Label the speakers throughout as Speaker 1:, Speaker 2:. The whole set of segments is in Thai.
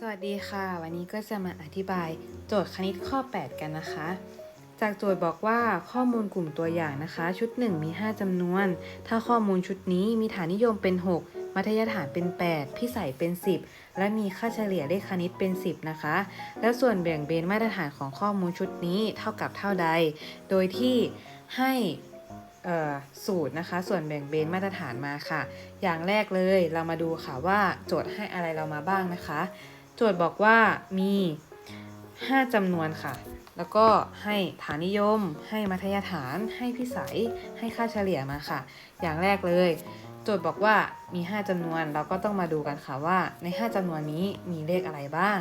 Speaker 1: สวัสดีค่ะ วันนี้ก็จะมาอธิบายโจทย์คณิตข้อ 8 กันนะคะ จากโจทย์บอกว่าข้อมูลกลุ่มตัวอย่างนะคะ ชุด 1 มี 5จำนวน ถ้าข้อมูลชุดนี้มีฐานนิยมเป็น 6 มัธยฐานเป็น 8 พิสัยเป็น 10 และมีค่าเฉลี่ยเลขคณิตเป็น 10 นะคะ แล้วส่วนแบ่งเบนมาตรฐานของข้อมูลชุดนี้เท่ากับเท่าใด โดยที่ให้สูตรนะคะ ส่วนแบ่งเบนมาตรฐานมาค่ะ อย่างแรกเลยเรามาดูค่ะว่าโจทย์ให้อะไรเรามาบ้างนะคะ โจทย์บอกว่ามี 5จำนวนค่ะ แล้วก็ให้ฐานนิยม ให้มัธยฐาน ให้พิสัย ให้ค่าเฉลี่ยมาค่ะ อย่างแรกเลย โจทย์บอกว่ามี 5จำนวน เราก็ต้องมาดูกันค่ะว่าใน 5จำนวนนี้มีเลขอะไรบ้าง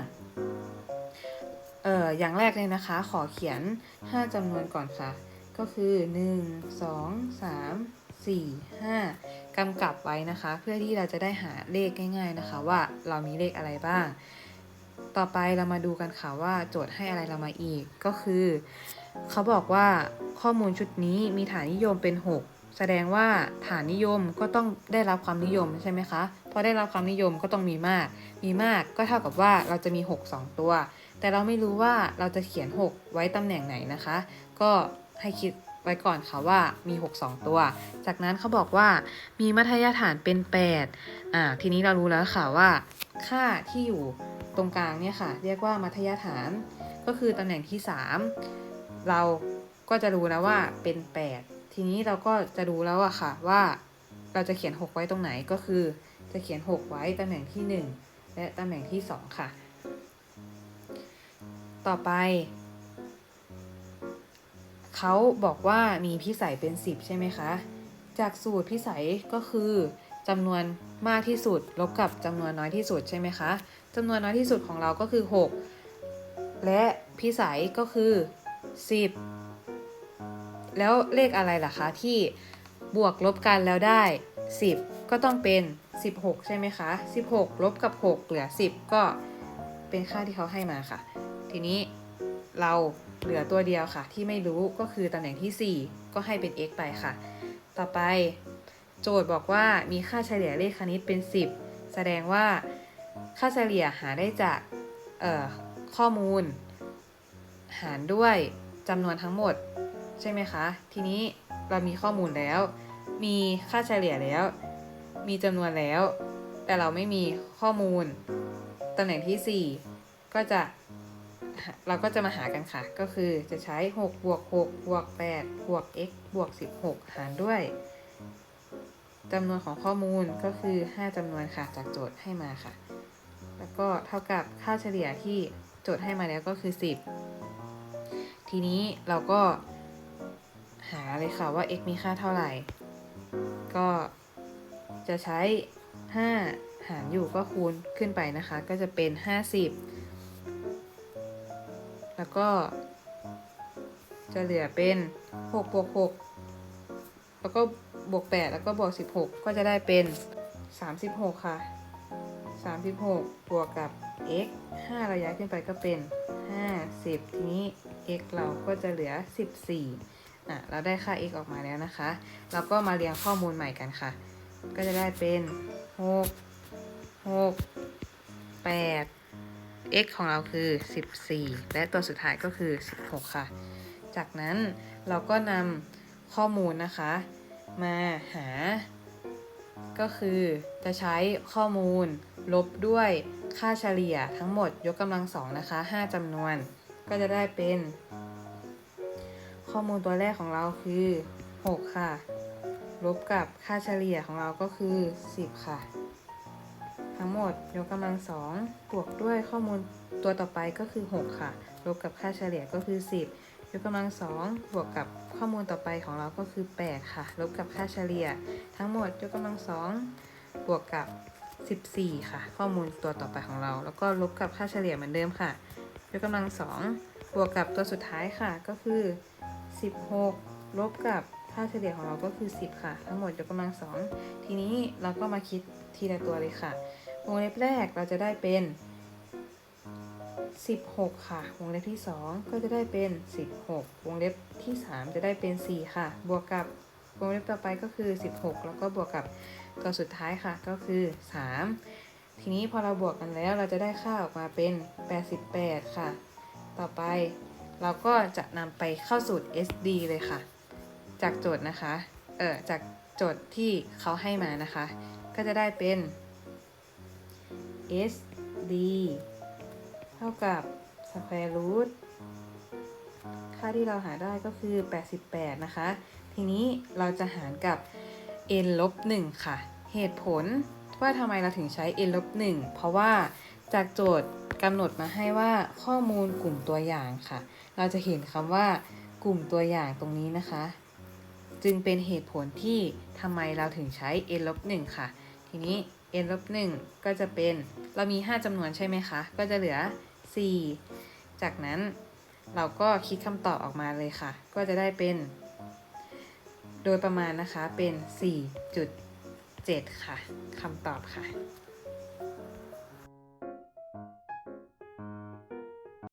Speaker 1: เอ่ออย่างแรกเลยนะคะ ขอเขียน 5จำนวนก่อนค่ะ ก็คือ 1 2 3 4 5กำกับไว้นะคะ เพื่อที่เราจะได้หาเลขง่าย ๆนะคะ ว่าเรามีเลขอะไรบ้าง ต่อไปเรามาดูกันค่ะว่าโจทย์ให้อะไรเรามาอีก ก็คือ เขาบอกว่าข้อมูลชุดนี้มีฐานนิยมเป็น 6 แสดงว่าฐานนิยมก็ต้องได้รับความนิยมใช่ไหมคะพอได้รับความนิยมก็ต้องมีมาก มีมากก็เท่ากับว่าเราจะมี 6 2 ตัว แต่เราไม่รู้ว่าเราจะเขียน 6 ไว้ตำแหน่งไหนนะคะ ก็ให้คิดไว้ก่อนค่ะว่ามี 6 2 ตัว จากนั้นเขาบอกว่ามีมัธยฐานเป็น8อ่าทีนี้เรารู้แล้วค่ะว่า ค่าที่อยู่ ตรงกลางเนี่ยค่ะ เรียกว่ามัธยฐาน ก็คือตำแหน่งที่ 3 เราก็จะรู้แล้วว่าเป็น 8 ทีนี้เราก็จะรู้แล้วอะค่ะว่าเราจะเขียน 6 ไว้ตรงไหนก็คือจะเขียน 6 ไว้ตำแหน่งที่ 1 และตำแหน่งที่ 2 ค่ะ ต่อไป เขาบอกว่ามีพิสัยเป็น 10 ใช่ไหมคะ จากสูตรพิสัยก็คือ จำนวนมากที่สุด ลบกับจำนวนน้อยที่สุดใช่ไหมคะจำนวนน้อยที่สุดของเราก็คือ 6 และพิสัยก็คือ 10 แล้วเลขอะไรล่ะคะที่บวกลบกันแล้วได้ 10 ก็ต้องเป็น 16 ใช่ไหมคะ 16 ลบกับ 6 เหลือ 10 ก็เป็นค่าที่เขาให้มาค่ะ ทีนี้เราเหลือตัวเดียวค่ะ ที่ไม่รู้ก็คือตำแหน่งที่ 4 ก็ให้เป็น x ไปค่ะ ต่อไป โจทย์บอกว่ามีค่าเฉลี่ยเลขคณิตเป็น 10 แสดงว่าค่าเฉลี่ยหาได้จากข้อมูล หารด้วยจำนวนทั้งหมด ใช่ไหมคะ ทีนี้เรามีข้อมูลแล้ว มีค่าเฉลี่ยแล้ว มีจำนวนแล้ว แต่เราไม่มีข้อมูลตำแหน่งที่ 4 ก็จะเราก็จะมาหากันค่ะ ก็คือจะใช้6บวก6บวก8บวก x บวก 16 หารด้วย จำนวนของข้อมูลก็คือ 5จำนวนค่ะจากโจทย์ให้มาค่ะ แล้วก็เท่ากับค่าเฉลี่ยที่โจทย์ให้มาแล้วก็คือ 10 ทีนี้เราก็หาเลยค่ะว่า x มีค่าเท่าไหร่ ก็จะใช้ 5 หารอยู่ก็คูณขึ้นไปนะคะ ก็จะเป็น 50 แล้วก็จะเหลือเป็น6บวก6แล้วก็ บวก 8 แล้วก็บวก 16 ก็จะได้เป็น 36 ค่ะ 36 บวกกับ x 5เราย้ายขึ้นไปก็เป็น 50 ทีนี้ x เราก็จะเหลือ 14อะเราได้ค่า x ออกมาแล้วนะคะ เราก็มาเรียงข้อมูลใหม่กันค่ะ ก็จะได้เป็น 6 6 8 x ของเราคือ 14 และตัวสุดท้ายก็คือ 16 ค่ะ จากนั้นเราก็นำข้อมูลนะคะ มาหา ก็คือจะใช้ข้อมูล ลบด้วยค่าเฉลี่ยทั้งหมดยกกำลังสองนะคะ5จำนวน ก็จะได้เป็น ข้อมูลตัวแรกของเราคือ 6 ค่ะ ลบกับค่าเฉลี่ยของเราก็คือ 10 ค่ะ ทั้งหมดยกกำลังสองบวกด้วยข้อมูลตัวต่อไปก็คือ 6 ค่ะ ลบกับค่าเฉลี่ยก็คือ 10 ยกกำลังสองบวกกับข้อมูลต่อไปของเราก็คือ 8 ค่ะ ลบกับค่าเฉลี่ย ทั้งหมดยกกำลังสองบวกกับ 14 ค่ะ ข้อมูลตัวต่อไปของเรา แล้วก็ลบกับค่าเฉลี่ยเหมือนเดิมค่ะ ยกกำลังสองบวกกับตัวสุดท้ายค่ะก็คือ 16 ลบกับค่าเฉลี่ยของเราก็คือ 10 ค่ะ ทั้งหมดยกกำลังสองทีนี้เราก็มาคิดทีละตัวเลยค่ะวงเล็บแรกเราจะได้เป็น 16 ค่ะ วงเล็บที่ 2 ก็จะได้เป็น 16 วงเล็บที่ 3 จะได้เป็น 4 ค่ะ บวกกับวงเล็บต่อไปก็คือ 16 แล้วก็บวกกับตัวสุดท้ายค่ะก็คือ 3 ทีนี้พอเราบวกกันแล้วเราจะได้ค่าออกมาเป็น 88 ค่ะ ต่อไปเราก็จะนำไปเข้าสูตร SD เลยค่ะ จากโจทย์นะคะ เออจากโจทย์ที่เขาให้มานะคะ ก็จะได้เป็น SD ท่ากับ square root ค่าที่เราหาได้ก็คือ 88 นะคะ ทีนี้เราจะหารกับ n ลบ1ค่ะ เหตุผลว่าทำไมเราถึงใช้ n ลบ1เพราะว่าจากโจทย์กำหนดมาให้ว่าข้อมูลกลุ่มตัวอย่างค่ะ เราจะเห็นคำว่ากลุ่มตัวอย่างตรงนี้นะคะ จึงเป็นเหตุผลที่ทำไมเราถึงใช้ n ลบ1ค่ะ ทีนี้ n ลบ1ก็จะเป็น เรามี 5จำนวนใช่ไหมคะ ก็จะเหลือ 4 จากนั้นเราก็คิดคำตอบออกมาเลยค่ะ ก็จะได้เป็น โดยประมาณนะคะเป็น 4.7 ค่ะคำตอบค่ะ